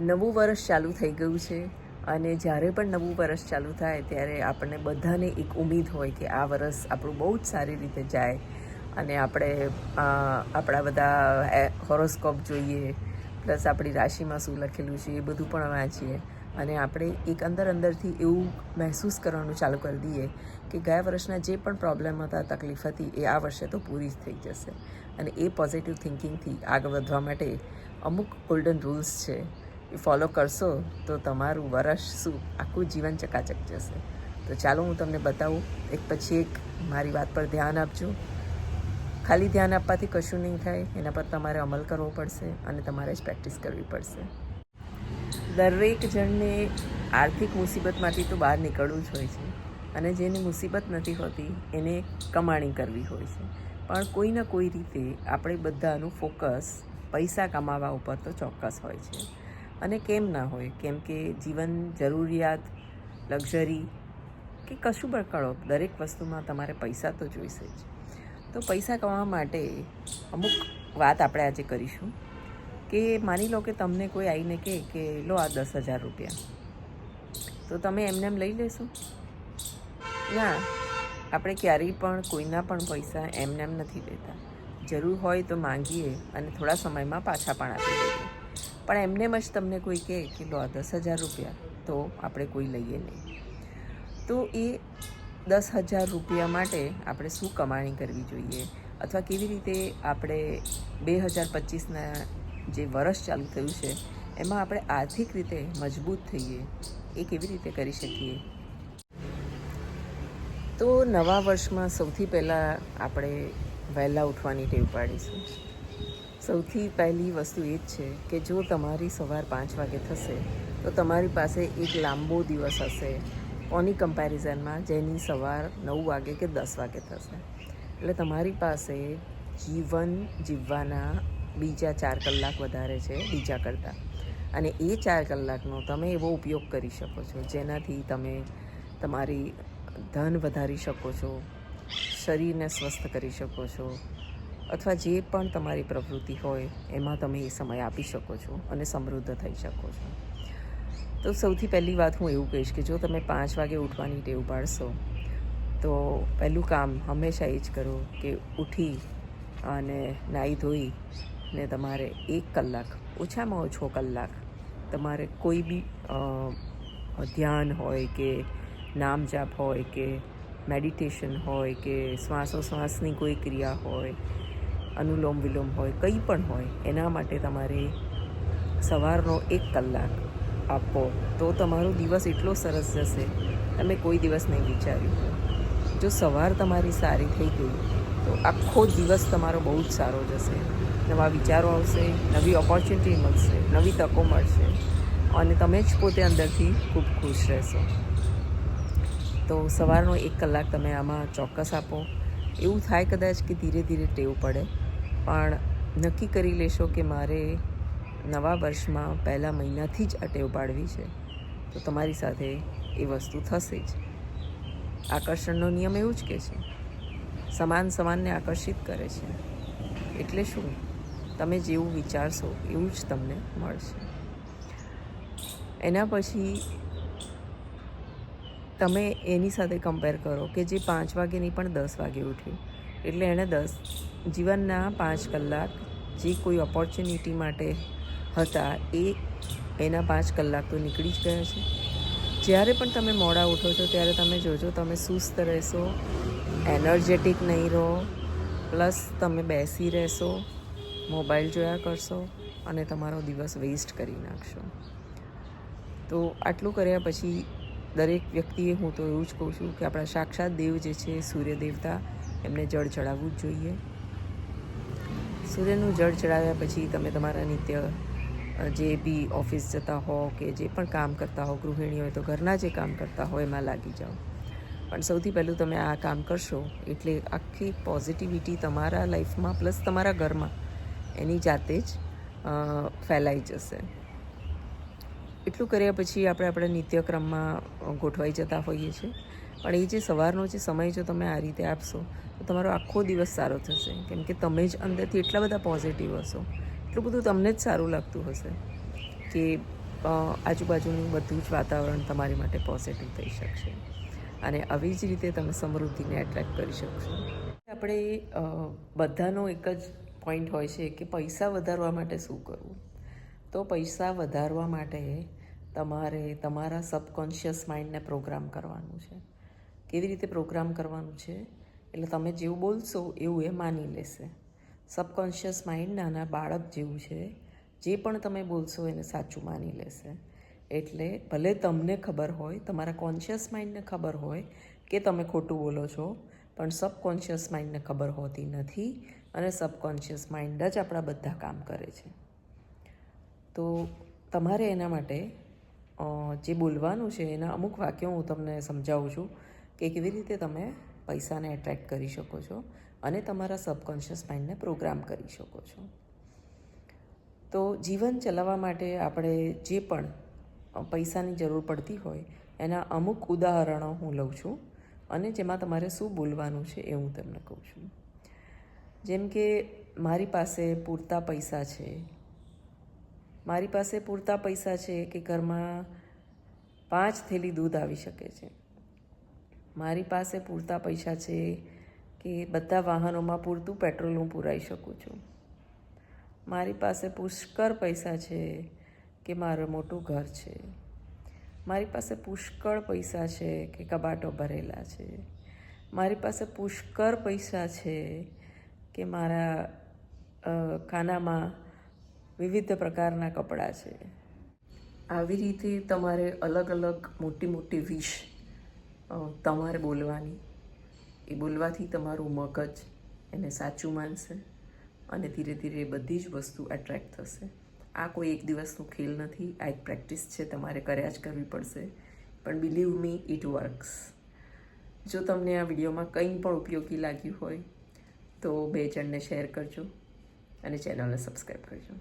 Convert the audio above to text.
નવું વર્ષ ચાલુ થઈ ગયું છે અને જ્યારે પણ નવું વર્ષ ચાલુ થાય ત્યારે આપણને બધાને એક ઉમેદ હોય કે આ વર્ષ આપણું બહુ જ સારી રીતે જાય અને આપણે આપણા બધા હોરોસ્કોપ જોઈએ, પ્લસ આપણી રાશિમાં શું લખેલું છે એ બધું પણ વાંચીએ અને આપણે એક અંદર અંદરથી એવું મહેસૂસ કરવાનું ચાલુ કરી દઈએ કે ગયા વર્ષના જે પણ પ્રોબ્લેમ હતા, તકલીફ હતી, એ આ વર્ષે તો પૂરી જ થઈ જશે. અને એ પોઝિટિવ થિંકિંગથી આગળ વધવા માટે અમુક ગોલ્ડન રૂલ્સ છે. ફોલો કરશો, તો તમારું વર્ષ શું? આખું જીવન ચકાચક જશે. તો ચાલો હું તમને બતાવું, એક પછી એક મારી વાત પર ધ્યાન આપજો. ખાલી ધ્યાન આપવાથી કશું નહીં થાય, એના પર તમારે અમલ કરવો પડશે અને તમારે જ પ્રેક્ટિસ કરવી પડશે. દરેક જણને આર્થિક મુસીબતમાંથી તો બહાર નીકળવું જ હોય છે. અને જેને મુસીબત નથી હોતી, એને કમાણી કરવી હોય છે. પણ કોઈ ના કોઈ રીતે આપણે બધાનું ફોકસ પૈસા કમાવા ઉપર તો ચોક્કસ હોય છે. અને કેમ ના હોય? કેમ કે જીવન, જરૂરિયાત, લક્ઝરી કે કશું પણ કરો, દરેક વસ્તુમાં તમારે પૈસા તો જોઈશે જ. તો પૈસા કમાવા માટે અમુક વાત આપણે આજે કરીશું કે માની લો કે તમને કોઈ આવીને કહે કે લો આ દસ હજાર રૂપિયા. તો તમે એમને એમ લઈ લેશો? ના, આપણે ક્યારેય પણ કોઈના પણ પૈસા એમને એમ નથી દેતા. જરૂર હોય તો માંગીએ અને થોડા સમયમાં પાછા પણ આપી દઈએ. પણ એમને જ તમને કોઈ કહે કે લો દસ હજાર રૂપિયા, તો આપણે કોઈ લઈએ નહીં. તો એ દસ હજાર રૂપિયા માટે આપણે શું કમાણી કરવી જોઈએ? અથવા કેવી રીતે આપણે બે હજાર પચીસના જે વર્ષ ચાલુ થયું છે, એમાં આપણે આર્થિક રીતે મજબૂત થઈએ એ કેવી રીતે કરી શકીએ? તો નવા વર્ષમાં સૌથી પહેલાં આપણે વહેલા ઉઠવાની ટેવ પાડીશું. સૌથી પહેલી વસ્તુ એ જ છે કે જો તમારી સવાર પાંચ વાગે થશે, તો તમારી પાસે એક લાંબો દિવસ હશે. ઓની કમ્પેરિઝનમાં જેની સવાર નવ વાગે કે દસ વાગે થશે. એટલે તમારી પાસે જીવન જીવવાના બીજા ચાર કલાક વધારે છે બીજા કરતાં. અને એ ચાર કલાકનો તમે એવો ઉપયોગ કરી શકો છો, જેનાથી તમે તમારી ધન વધારી શકો છો, શરીરને સ્વસ્થ કરી શકો છો અથવા જે પણ તમારી પ્રવૃત્તિ હોય, એમાં તમે એ સમય આપી શકો છો અને સમૃદ્ધ થઈ શકો છો. તો સૌથી પહેલી વાત હું એવું કહીશ કે જો તમે પાંચ વાગે ઉઠવાની ટેવ પાડશો, તો પહેલું કામ હંમેશા એ જ કરો કે ઉઠી અને નાહી ધોઈ ને તમારે એક કલાક, ઓછામાં ઓછો કલાક તમારે કોઈ બી ધ્યાન હોય કે નામ જાપ હોય કે મેડિટેશન હોય કે શ્વાસોશ્વાસની કોઈ ક્રિયા હોય અનુલોમ વિલોમ હોય, કંઈ પણ હોય, એના માટે તમારે સવારનો એક કલાક આપો તો તમારો દિવસ એટલો સરસ જશે. તમે કોઈ દિવસ નહીં વિચાર્યું. જો સવાર તમારી સારી થઈ ગઈ, તો આખો દિવસ તમારો બહુ જ સારો જશે. નવા વિચારો આવશે, નવી ઓપોર્ચ્યુનિટી મળશે, નવી તકો મળશે અને તમે જ પોતે અંદરથી ખૂબ ખુશ રહેશો. તો સવારનો એક કલાક તમે આમાં ચોક્કસ આપો. એવું થાય કદાચ કે ધીરે ધીરે ટેવ પડે. પણ નક્કી કરી લેશો કે મારે નવા વર્ષમાં પહેલા મહિનાથી જ આ ટેવ પાડવી છે, તો તમારી સાથે એ વસ્તુ થશે જ. આકર્ષણનો નિયમ એવું જ કે છે, સમાન સમાનને આકર્ષિત કરે છે. એટલે શું? તમે જેવું વિચારશો એવું જ તમને મળશે. એના પછી તમે એની સાથે કમ્પેર કરો કે જે પાંચ વાગે નહીં પણ દસ વાગે ઉઠ્યું. એટલે એણે દસ. જીવનના પાંચ કલાક જે કોઈ ઓપોર્ચ્યુનિટી માટે હતા એ એના પાંચ કલાક તો નીકળી જ ગયા છે. જ્યારે પણ તમે મોડા ઉઠો છો, ત્યારે તમે જોજો તમે સુસ્ત રહેશો એનર્જેટિક નહીં રહો પ્લસ તમે બેસી રહેશો મોબાઈલ જોયા કરશો અને તમારો દિવસ વેસ્ટ કરી નાખશો. તો આટલું કર્યા પછી દરેક વ્યક્તિએ હું તો એવું જ કહું છું કે આપણા સાક્ષાત દેવ જે છે, સૂર્ય દેવતા એમને જળ ચડાવવું જ જોઈએ. સૂર્યનું જળ ચડાવ્યા પછી તમે તમારા નિત્ય જે બી ઓફિસ જતા હો કે જે પણ કામ કરતા હો, ગૃહિણી હોય તો ઘરના જે કામ કરતા હો એમાં લાગી જાઓ. પણ સૌથી પહેલું તમે આ કામ કરશો એટલે આખી પોઝિટિવિટી તમારા લાઈફમાં પ્લસ તમારા ઘરમાં એની જાતે જ ફેલાઈ જશે. એટલું કર્યા પછી આપણે આપણા નિત્યક્રમમાં ગોઠવાઈ જતા હોઈએ છીએ. પણ એ જે સવારનો જે સમય જો તમે આ રીતે આપશો, તો તમારો આખો દિવસ સારો થશે. કેમ કે તમે જ અંદરથી એટલા બધા પોઝિટિવ હશો. એટલું બધું તમને જ સારું લાગતું હશે કે આજુબાજુનું બધું જ વાતાવરણ તમારી માટે પોઝિટિવ થઈ શકશે. અને આવી જ રીતે તમે સમૃદ્ધિને એટ્રેક્ટ કરી શકશો. આપણે બધાનો એક જ પોઈન્ટ હોય છે કે પૈસા વધારવા માટે શું કરવું? તો પૈસા વધારવા માટે તમારે તમારા સબકોન્શિયસ માઇન્ડને પ્રોગ્રામ કરવાનું છે. કેવી રીતે પ્રોગ્રામ કરવાનું છે? એટલે તમે જેવું બોલશો, એવું એ માની લેશે. સબકોન્શિયસ માઇન્ડ નાના બાળક જેવું છે. જે પણ તમે બોલશો એને સાચું માની લેશે. એટલે ભલે તમને ખબર હોય, તમારા કોન્શિયસ માઇન્ડને ખબર હોય કે તમે ખોટું બોલો છો, પણ સબકોન્શિયસ માઇન્ડને ખબર હોતી નથી અને સબકોન્શિયસ માઇન્ડ જ આપણા બધા કામ કરે છે. તો તમારે એના માટે જે બોલવાનું છે એના અમુક વાક્યો હું તમને સમજાવું છું. કે કેવી રીતે તમે પૈસાને એટ્રેક્ટ કરી શકો છો અને તમારા સબકોન્શિયસ માઇન્ડને પ્રોગ્રામ કરી શકો છો. તો જીવન ચલાવવા માટે આપણે જે પણ પૈસાની જરૂર પડતી હોય, એના અમુક ઉદાહરણો હું લઉં છું અને જેમાં તમારે શું બોલવાનું છે એ હું તમને કહું છું. જેમ કે, મારી પાસે પૂરતા પૈસા છે. મારી પાસે પૂરતા પૈસા છે કે ઘરમાં પાંચ થેલી દૂધ આવી શકે છે. મારી પાસે પૂરતા પૈસા છે કે બધા વાહનોમાં પૂરતું પેટ્રોલ હું પુરાઈ શકું છું. મારી પાસે પુષ્કળ પૈસા છે કે મારું મોટું ઘર છે. મારી પાસે પુષ્કળ પૈસા છે કે કબાટો ભરેલા છે. મારી પાસે પુષ્કળ પૈસા છે કે મારા ખાનામાં વિવિધ પ્રકારના કપડાં છે. આવી રીતે તમારે અલગ અલગ મોટી મોટી વિશ તમારે બોલવાની. એ બોલવાથી તમારું મગજ એને સાચું માનશે અને ધીરે ધીરે એ બધી જ વસ્તુ એટ્રેક્ટ થશે. આ કોઈ એક દિવસનો ખેલ નથી, આ એક પ્રેક્ટિસ છે, તમારે કર્યા જ કરવી પડશે. પણ બિલીવ મી ઇટ વર્ક્સ જો તમને આ વિડીયોમાં કંઈ પણ ઉપયોગી લાગ્યું હોય, તો બે જણને શેર કરજો અને ચેનલને સબસ્ક્રાઈબ કરજો.